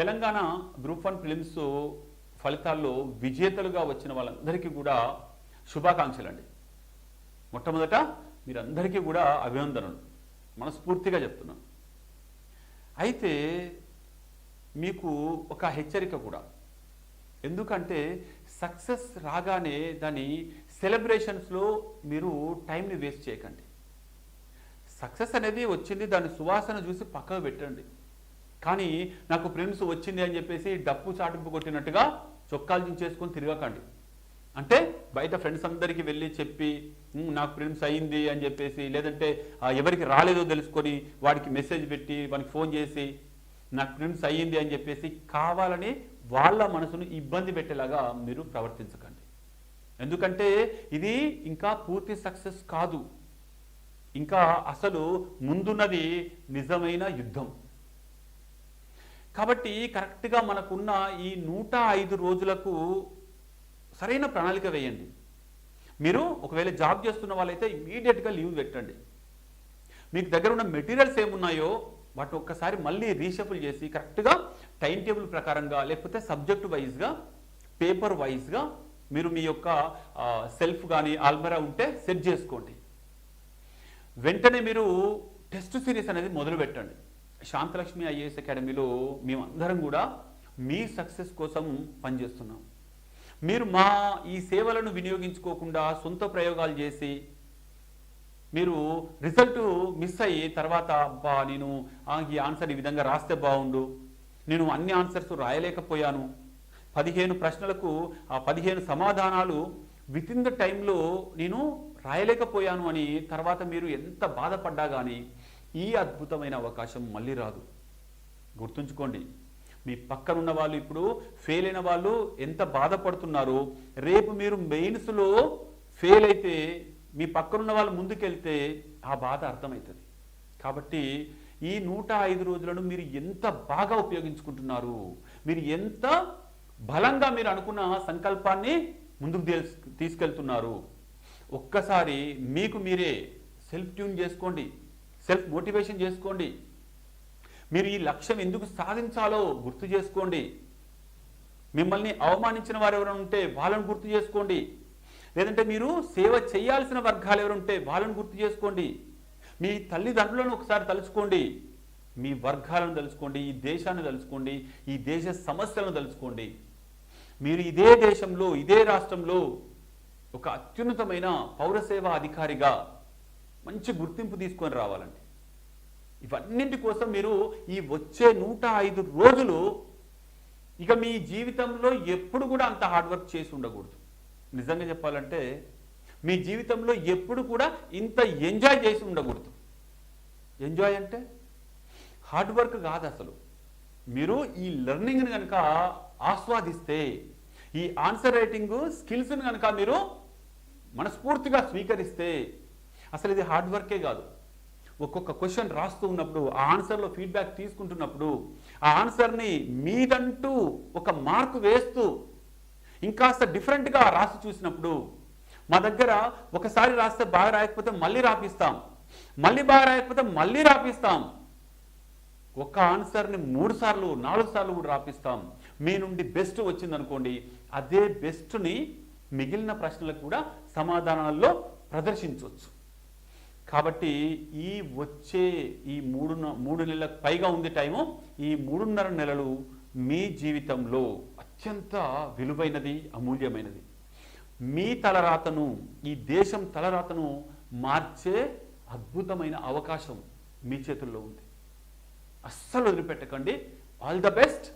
Telangana group one films ఫలితాల్లో విజేతలుగా వచ్చిన వాళ్ళందరికీ కూడా శుభాకాంక్షలు అండి మొట్టమొదట మీరందరికీ కూడా అభినందనలు. మనస్ఫూర్తిగా చెప్తున్నాను. అయితే మీకు ఒక హెచ్చరిక కూడా. ఎందుకంటే సక్సెస్ రాగానే దాని సెలబ్రేషన్స్లో మీరు టైంని వేస్ట్ చేయకండి. సక్సెస్ అనేది వచ్చింది దాని సువాసన చూసి పక్కకు పెట్టండి. కానీ నాకు ఫ్రెండ్స్ వచ్చింది అని చెప్పేసి డప్పు చాటింపు కొట్టినట్టుగా చొక్కాలు దించేసుకొని తిరగకండి. అంటే బయట ఫ్రెండ్స్ అందరికీ వెళ్ళి చెప్పి నాకు ఫ్రెండ్స్ అయింది అని చెప్పేసి లేదంటే ఎవరికి రాలేదో తెలుసుకొని వాడికి మెసేజ్ పెట్టి వానికి ఫోన్ చేసి నాకు ఫ్రెండ్స్ అయ్యింది అని చెప్పేసి కావాలని వాళ్ళ మనసును ఇబ్బంది పెట్టేలాగా మీరు ప్రవర్తించకండి. ఎందుకంటే ఇది ఇంకా పూర్తి సక్సెస్ కాదు. ఇంకా అసలు ముందున్నది నిజమైన యుద్ధం. కాబట్టి కరెక్ట్గా మనకున్న ఈ నూట ఐదు రోజులకు సరైన ప్రణాళిక వేయండి. మీరు ఒకవేళ జాబ్ చేస్తున్న వాళ్ళైతే ఇమీడియట్గా లీవ్ పెట్టండి. మీకు దగ్గర ఉన్న మెటీరియల్స్ ఏమున్నాయో వాటిని ఒక్కసారి మళ్ళీ రీషఫుల్ చేసి కరెక్ట్గా టైం టేబుల్ ప్రకారంగా లేకపోతే సబ్జెక్ట్ వైజ్గా పేపర్ వైజ్గా మీరు మీ యొక్క సెల్ఫ్ కానీ ఆల్మరా ఉంటే సెట్ చేసుకోండి. వెంటనే మీరు టెస్ట్ సిరీస్ అనేది మొదలు పెట్టండి శాంతలక్ష్మి ఐఏఎస్ అకాడమీలో మేమందరం కూడా మీ సక్సెస్ కోసం పనిచేస్తున్నాం. మీరు మా ఈ సేవలను వినియోగించుకోకుండా సొంత ప్రయోగాలు చేసి మీరు రిజల్ట్ మిస్ అయ్యి తర్వాత అబ్బా నేను ఈ ఆన్సర్ ఈ విధంగా రాస్తే బాగుండు. నేను అన్ని ఆన్సర్స్ రాయలేకపోయాను. పదిహేను ప్రశ్నలకు ఆ పదిహేను సమాధానాలు విత్ ఇన్ ద టైంలో నేను రాయలేకపోయాను అని తర్వాత మీరు ఎంత బాధపడ్డా కానీ ఈ అద్భుతమైన అవకాశం మళ్ళీ రాదు. గుర్తుంచుకోండి మీ పక్కనున్న వాళ్ళు ఇప్పుడు ఫెయిల్ అయిన వాళ్ళు ఎంత బాధపడుతున్నారో రేపు మీరు మెయిన్స్లో ఫెయిల్ అయితే మీ పక్కనున్న వాళ్ళు ముందుకెళ్తే ఆ బాధ అర్థమవుతుంది. కాబట్టి ఈ నూట ఐదు రోజులను మీరు ఎంత బాగా ఉపయోగించుకుంటున్నారు మీరు ఎంత బలంగా మీరు అనుకున్న సంకల్పాన్ని ముందుకు తీసుకెళ్తున్నారు ఒక్కసారి మీకు మీరే సెల్ఫ్ ట్యూన్ చేసుకోండి. సెల్ఫ్ మోటివేషన్ చేసుకోండి. మీరు ఈ లక్ష్యం ఎందుకు సాధించాలో గుర్తు చేసుకోండి. మిమ్మల్ని అవమానించిన వారు ఎవరైనా ఉంటే వాళ్ళని గుర్తు చేసుకోండి. లేదంటే మీరు సేవ చేయాల్సిన వర్గాలు ఎవరు ఉంటే వాళ్ళని గుర్తు చేసుకోండి. మీ తల్లిదండ్రులను ఒకసారి తలుచుకోండి. మీ వర్గాలను తలుచుకోండి ఈ దేశాన్ని తలుచుకోండి ఈ దేశ సమస్యలను తలుచుకోండి. మీరు ఇదే దేశంలో ఇదే రాష్ట్రంలో ఒక అత్యున్నతమైన పౌరసేవా అధికారిగా మంచి గుర్తింపు తీసుకొని రావాలండి. ఇవన్నింటి కోసం మీరు ఈ వచ్చే నూట ఐదు రోజులు ఇక మీ జీవితంలో ఎప్పుడు కూడా అంత హార్డ్ వర్క్ చేసి ఉండకూడదు. నిజంగా చెప్పాలంటే మీ జీవితంలో ఎప్పుడు కూడా ఇంత ఎంజాయ్ చేసి ఉండకూడదు. ఎంజాయ్ అంటే హార్డ్ వర్క్ కాదు అసలు. మీరు ఈ లెర్నింగ్ని కనుక ఆస్వాదిస్తే ఈ ఆన్సర్ రైటింగ్ స్కిల్స్ని కనుక మీరు మనస్ఫూర్తిగా స్వీకరిస్తే అసలు ఇది హార్డ్ వర్కే కాదు. ఒక్కొక్క క్వశ్చన్ రాస్తూ ఉన్నప్పుడు ఆ ఆన్సర్లో ఫీడ్బ్యాక్ తీసుకుంటున్నప్పుడు ఆ ఆన్సర్ని మీదంటూ ఒక మార్కు వేస్తూ ఇంకాస్త డిఫరెంట్గా రాసి చూసినప్పుడు మా దగ్గర ఒకసారి రాస్తే బాగా రాయకపోతే మళ్ళీ రాపిస్తాం. మళ్ళీ బాగా రాయకపోతే మళ్ళీ రాపిస్తాం. ఒక ఆన్సర్ని మూడు సార్లు నాలుగు సార్లు కూడా రాపిస్తాం. మీ నుండి బెస్ట్ వచ్చిందనుకోండి అదే బెస్ట్ని మిగిలిన ప్రశ్నలకు కూడా సమాధానాల్లో ప్రదర్శించవచ్చు కాబట్టి ఈ వచ్చే ఈ మూడు మూడు నెలలకు పైగా ఉంది టైము ఈ మూడున్నర నెలలు మీ జీవితంలో అత్యంత విలువైనది అమూల్యమైనది. మీ తలరాతను ఈ దేశం తలరాతను మార్చే అద్భుతమైన అవకాశం మీ చేతుల్లో ఉంది. అస్సలు వదిలిపెట్టకండి. All the best